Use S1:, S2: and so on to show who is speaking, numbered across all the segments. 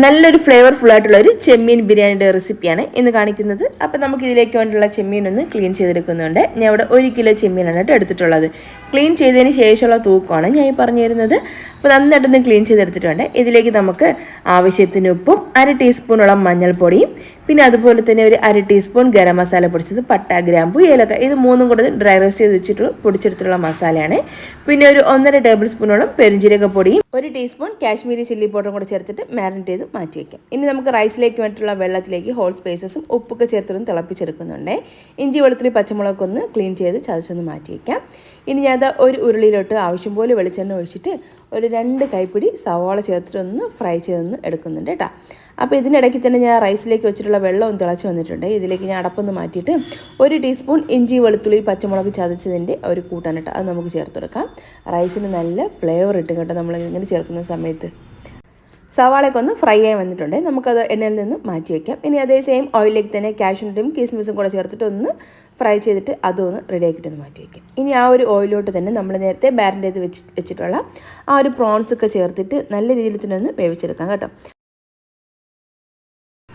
S1: നല്ലൊരു ഫ്ലേവർഫുൾ ആയിട്ടുള്ള ഒരു ചെമ്മീൻ ബിരിയാണിയുടെ റെസിപ്പിയാണ് ഇന്ന് കാണിക്കുന്നത്. അപ്പോൾ നമുക്ക് ഇതിലേക്ക് വേണ്ടിയുള്ള ചെമ്മീൻ ഒന്ന് ക്ലീൻ ചെയ്തെടുക്കുന്നുണ്ട്. ഞാൻ ഇവിടെ ഒരു കിലോ ചെമ്മീനാണ് എടുത്തിട്ടുള്ളത്. ക്ലീൻ ചെയ്തതിന് ശേഷമുള്ള തൂക്കമാണ് ഞാൻ ഈ പറഞ്ഞു തരുന്നത് അപ്പോൾ നന്നായിട്ടൊന്ന് ക്ലീൻ ചെയ്തെടുത്തിട്ടുണ്ട്. ഇതിലേക്ക് നമുക്ക് ആവശ്യത്തിന് ഉപ്പും അര ടീസ്പൂണോളം മഞ്ഞൾപ്പൊടിയും പിന്നെ അതുപോലെ തന്നെ ഒരു അര ടീസ്പൂൺ ഗരം മസാല പൊടിച്ചത് പട്ട ഗ്രാമ്പു ഏലക്ക. ഇത് മൂന്നും കൂടെ ഡ്രൈ റോസ്റ്റ് ചെയ്ത് വെച്ചിട്ടുള്ള പൊടിച്ചെടുത്തിട്ടുള്ള മസാലയാണ്. പിന്നെ ഒരു ഒന്നര ടേബിൾ സ്പൂണോളം പെരിഞ്ജീരക പൊടിയും ഒരു ടീസ്പൂൺ കാശ്മീരി ചില്ലി പൗഡറും കൂടെ ചേർത്തിട്ട് മാരിനേറ്റ് ചെയ്ത് മാറ്റി വയ്ക്കാം. ഇനി നമുക്ക് റൈസിലേക്ക് വേണ്ടിയിട്ടുള്ള വെള്ളത്തിലേക്ക് ഹോൾ സ്പേസസും ഉപ്പൊക്കെ ചേർത്തൊന്ന് തിളപ്പിച്ചെടുക്കുന്നുണ്ട്. ഇഞ്ചി വെളുത്തുള്ളി പച്ചമുളകൊക്കെ ഒന്ന് ക്ലീൻ ചെയ്ത് ചതച്ചൊന്ന് മാറ്റി വയ്ക്കാം. ഇനി ഞാൻ ഒരു ഉരുളിയിലോട്ട് ആവശ്യം പോലെ വെളിച്ചെണ്ണ ഒഴിച്ചിട്ട് ഒരു രണ്ട് കൈപ്പിടി സവാള ചേർത്തിട്ട് ഒന്ന് ഫ്രൈ ചെയ്തൊന്ന് എടുക്കുന്നുണ്ട് കേട്ടോ. അപ്പോൾ ഇതിനിടയ്ക്ക് തന്നെ ഞാൻ റൈസിലേക്ക് വെച്ചിട്ടുള്ള വെള്ളം ഒന്ന് തിളച്ച് വന്നിട്ടുണ്ട്. ഇതിലേക്ക് ഞാൻ അടപ്പൊന്ന് മാറ്റിയിട്ട് ഒരു ടീസ്പൂൺ ഇഞ്ചി വെളുത്തുള്ളി പച്ചമുളക് ചതച്ചതിന്റെ ഒരു കൂട്ടാനിട്ട് അത് നമുക്ക് ചേർത്ത് കൊടുക്കാം. റൈസിന് നല്ല ഫ്ലേവർ ഇട്ട് കേട്ടോ. നമ്മൾ ഇങ്ങനെ ചേർക്കുന്ന സമയത്ത്. സവാളയൊക്കെ ഒന്ന് ഫ്രൈ ആയി വന്നിട്ടുണ്ട്. നമുക്കത് എണ്ണയിൽ നിന്ന് മാറ്റി വയ്ക്കാം ഇനി അതേ സെയിം ഓയിലിലേക്ക് തന്നെ കാഷ്യൂനട്ടും കിസ്മിസും കൂടെ ചേർത്തിട്ട് ഒന്ന് ഫ്രൈ ചെയ്തിട്ട് അതൊന്ന് റെഡി ആക്കിയിട്ടൊന്ന് മാറ്റി വയ്ക്കാം ഇനി ആ ഒരു ഓയിലോട്ട് തന്നെ നമ്മൾ നേരത്തെ ബാരന്റെ ഇത് വെച്ച് വെച്ചിട്ടുള്ള ആ ഒരു പ്രോൺസ് ഒക്കെ ചേർത്തിട്ട് നല്ല രീതിയിൽ തന്നെ ഒന്ന് വേവിച്ചെടുക്കാം കേട്ടോ.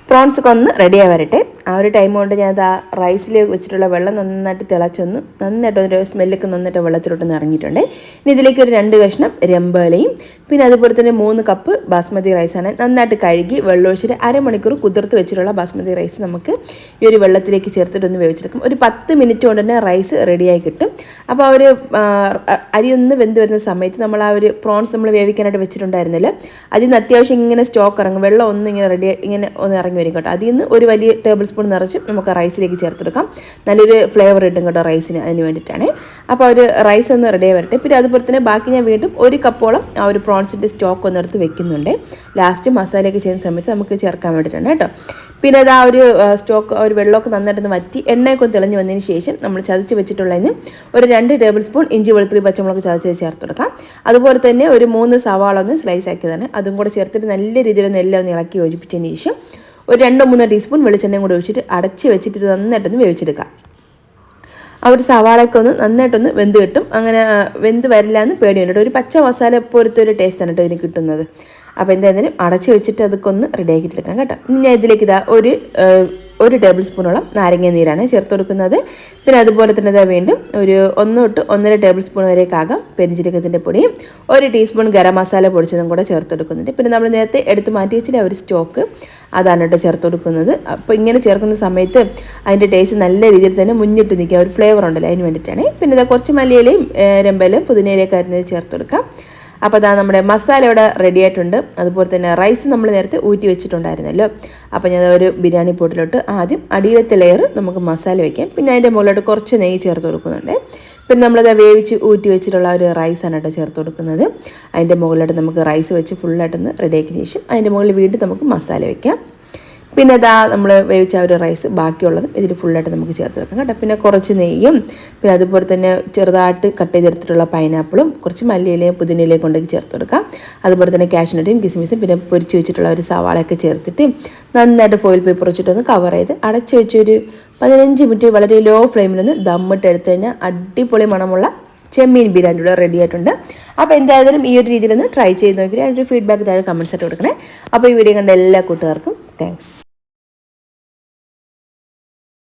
S1: പ്രോൺസ് ഒക്കെ ഒന്ന് റെഡിയായി വരട്ടെ. ആ ഒരു ടൈം കൊണ്ട് ഞാൻ ആ റൈസിൽ വെച്ചിട്ടുള്ള വെള്ളം നന്നായിട്ട് തിളച്ചൊന്ന് നന്നായിട്ട് ഒരു സ്മെല്ലൊക്കെ നന്നായിട്ട് വെള്ളത്തിലോട്ട് ഇറങ്ങിയിട്ടുണ്ട്. ഇനി ഇതിലേക്ക് ഒരു രണ്ട് കഷ്ണം രമ്പലയും പിന്നെ അതുപോലെ തന്നെ മൂന്ന് കപ്പ് ബാസ്മതി റൈസാണ് നന്നായിട്ട് കഴുകി വെള്ളമൊഴിച്ചിട്ട് അരമണിക്കൂർ കുതിർത്ത് വെച്ചിട്ടുള്ള ബാസ്മതി റൈസ് നമുക്ക് ഈ ഒരു വെള്ളത്തിലേക്ക് ചേർത്തിട്ടൊന്ന് വേവിച്ചെടുക്കും. ഒരു പത്ത് മിനിറ്റ് കൊണ്ട് തന്നെ റൈസ് റെഡിയായി കിട്ടും. അപ്പോൾ ആ ഒരു അരി ഒന്ന് വെന്ത് വരുന്ന സമയത്ത് നമ്മൾ ആ ഒരു പ്രോൺസ് നമ്മൾ വേവിക്കാനായിട്ട് വെച്ചിട്ടുണ്ടായിരുന്നില്ല അതിൽ നിന്ന് അത്യാവശ്യം ഇങ്ങനെ സ്റ്റോക്ക് ഇറങ്ങും. വെള്ളം ഒന്ന് ഇങ്ങനെ റെഡി ഇങ്ങനെ ഒന്ന് ഇറങ്ങി വരും കേട്ടോ. അതിൽ നിന്ന് ഒരു വലിയ ടേബിൾ സ്പൂൺ നിറച്ച് നമുക്ക് റൈസിലേക്ക് ചേർത്തെടുക്കാം. നല്ലൊരു ഫ്ലേവർ കിട്ടും കേട്ടോ റൈസിന് അതിന് വേണ്ടിയിട്ടാണ്. അപ്പോൾ ഒരു റൈസ് ഒന്ന് റെഡി വരട്ടെ. പിന്നെ അതുപോലെ തന്നെ ബാക്കി ഞാൻ വീണ്ടും ഒരു കപ്പോളം ആ ഒരു പ്രോൺസിന്റെ സ്റ്റോക്ക് ഒന്ന് എടുത്ത് വെക്കുന്നുണ്ട്. ലാസ്റ്റ് മസാലയൊക്കെ ചെയ്യുന്ന സമയത്ത് നമുക്ക് ചേർക്കാൻ വേണ്ടിയിട്ടാണ് കേട്ടോ. പിന്നെ അത് ആ ഒരു സ്റ്റോക്ക് ഒരു വെള്ളമൊക്കെ നന്നായിട്ടൊന്ന് വറ്റി എണ്ണയൊക്കെ തെളിഞ്ഞ് വന്നതിന് ശേഷം നമ്മൾ ചതച്ച് വെച്ചിട്ടുള്ളതിന് ഒരു രണ്ട് ടേബിൾ സ്പൂൺ ഇഞ്ചി വെളുത്തുള്ളി പച്ചമുളക് ചതച്ച് ചേർത്ത് കൊടുക്കാം. അതുപോലെ തന്നെ ഒരു മൂന്ന് സവാള ഒന്ന് സ്ലൈസ് ആക്കിയതാണ്. അതും കൂടെ ചേർത്തിട്ട് നല്ല രീതിയിൽ ഒന്ന് ഇളക്കി യോജിപ്പിച്ചതിന് ശേഷം ഒരു രണ്ടോ മൂന്നോ ടീസ്പൂൺ വെളിച്ചെണ്ണയും കൂടി ഒഴിച്ചിട്ട് അടച്ച് വെച്ചിട്ട് ഇത് നന്നായിട്ടൊന്ന് വേവിച്ചെടുക്കാം ആ ഒരു സവാളയൊക്കെ ഒന്ന് നന്നായിട്ടൊന്ന് വെന്ത് കിട്ടും. അങ്ങനെ വെന്ത് വരില്ല എന്ന് പേടിയുണ്ട് ഒരു പച്ച മസാല പോലത്തെ ഒരു ടേസ്റ്റാണ് കേട്ടോ ഇതിന് കിട്ടുന്നത്. അപ്പോൾ എന്തായാലും അടച്ച് വെച്ചിട്ട് അതൊക്കെ ഒന്ന് റെഡിയാക്കിയിട്ടെടുക്കാം കേട്ടോ. ഇനി ഞാൻ ഇതിലേക്ക് ഇതാ ഒരു ഒരു ടേബിൾ സ്പൂണോളം നാരങ്ങ നീരാണ് ചേർത്ത് കൊടുക്കുന്നത്. പിന്നെ അതുപോലെ തന്നെ ഇതാ വീണ്ടും ഒരു ഒന്ന് തൊട്ട് ഒന്നര ടേബിൾ സ്പൂൺ വരേക്കാകാം പെരിഞ്ചീരകത്തിന്റെ പൊടിയും. ഒരു ടീസ്പൂൺ ഗരം മസാല പൊടിച്ചതും കൂടെ ചേർത്ത് കൊടുക്കുന്നുണ്ട്. പിന്നെ നമ്മൾ നേരത്തെ എടുത്ത് മാറ്റി വെച്ചിട്ട് ഒരു സ്റ്റോക്ക് അതാണ് കേട്ടോ ചേർത്ത് കൊടുക്കുന്നത്. അപ്പോൾ ഇങ്ങനെ ചേർക്കുന്ന സമയത്ത് അതിന്റെ ടേസ്റ്റ് നല്ല രീതിയിൽ തന്നെ മുന്നിട്ട് നിൽക്കുക. ഒരു ഫ്ലേവർ ഉണ്ടല്ലോ അതിന് വേണ്ടിയിട്ടാണ്. പിന്നെ ഇതാ കുറച്ച് മല്ലിയിലയും രമ്പയിലും പുതിനയിലയൊക്കെ അരിഞ്ഞത് ചേർത്ത് കൊടുക്കാം. അപ്പോൾ അതാ നമ്മുടെ മസാല ഇവിടെ റെഡി ആയിട്ടുണ്ട്. അതുപോലെ തന്നെ റൈസ് നമ്മൾ നേരത്തെ ഊറ്റി വെച്ചിട്ടുണ്ടായിരുന്നല്ലോ. അപ്പോൾ ഞാൻ ഒരു ബിരിയാണി പോട്ടിലോട്ട് ആദ്യം അടിയിലത്തെ ലെയർ നമുക്ക് മസാല വയ്ക്കാം പിന്നെ അതിന്റെ മുകളിലോട്ട് കുറച്ച് നെയ്യ് ചേർത്ത് കൊടുക്കുന്നുണ്ട്. പിന്നെ നമ്മളത് വേവിച്ച് ഊറ്റി വെച്ചിട്ടുള്ള ഒരു റൈസാണ് കേട്ടോ ചേർത്ത് കൊടുക്കുന്നത്. അതിന്റെ മുകളിലോട്ട് നമുക്ക് റൈസ് വെച്ച് ഫുള്ളായിട്ടൊന്ന് റെഡിയാക്കിയ ശേഷം അതിന്റെ മുകളിൽ വീണ്ടും നമുക്ക് മസാല വയ്ക്കാം പിന്നെ ഇതാ നമ്മൾ വേവിച്ച ഒരു റൈസ് ബാക്കിയുള്ളതും ഇതിൽ ഫുള്ളായിട്ട് നമുക്ക് ചേർത്ത് വെക്കാം കേട്ടോ. പിന്നെ കുറച്ച് നെയ്യും പിന്നെ അതുപോലെ തന്നെ ചെറുതായിട്ട് കട്ട് ചെയ്തെടുത്തിട്ടുള്ള പൈനാപ്പിളും കുറച്ച് മല്ലിയിലയും പുതിനയിലയും കൊണ്ടേക്ക് ചേർത്ത് കൊടുക്കാം. അതുപോലെ തന്നെ കാഷ്നട്ടും കിസ്മിസും പിന്നെ പൊരിച്ച് വെച്ചിട്ടുള്ള ഒരു സവാളയൊക്കെ ചേർത്തിട്ട് നന്നായിട്ട് ഫോയിൽ പേപ്പർ വെച്ചിട്ടൊന്ന് കവർ ചെയ്ത് അടച്ച് വെച്ചൊരു പതിനഞ്ച് മിനിറ്റ് വളരെ ലോ ഫ്ലെയിമിലൊന്ന് ദമ്മിട്ട് എടുത്തു കഴിഞ്ഞാൽ അടിപൊളി മണമുള്ള ചെമ്മീൻ ബിരിയാണി ഇവിടെ റെഡി ആയിട്ടുണ്ട്. അപ്പോൾ എന്തായാലും ഈ ഒരു രീതിയിലൊന്ന് ട്രൈ ചെയ്ത് നോക്കിയിട്ട് അതിന്റെ ഫീഡ്ബാക്ക് താഴെ കമൻസ് ആയിട്ട് കൊടുക്കണേ. അപ്പോൾ ഈ വീഡിയോ കണ്ട എല്ലാ കൂട്ടുകാർക്കും താങ്ക്സ്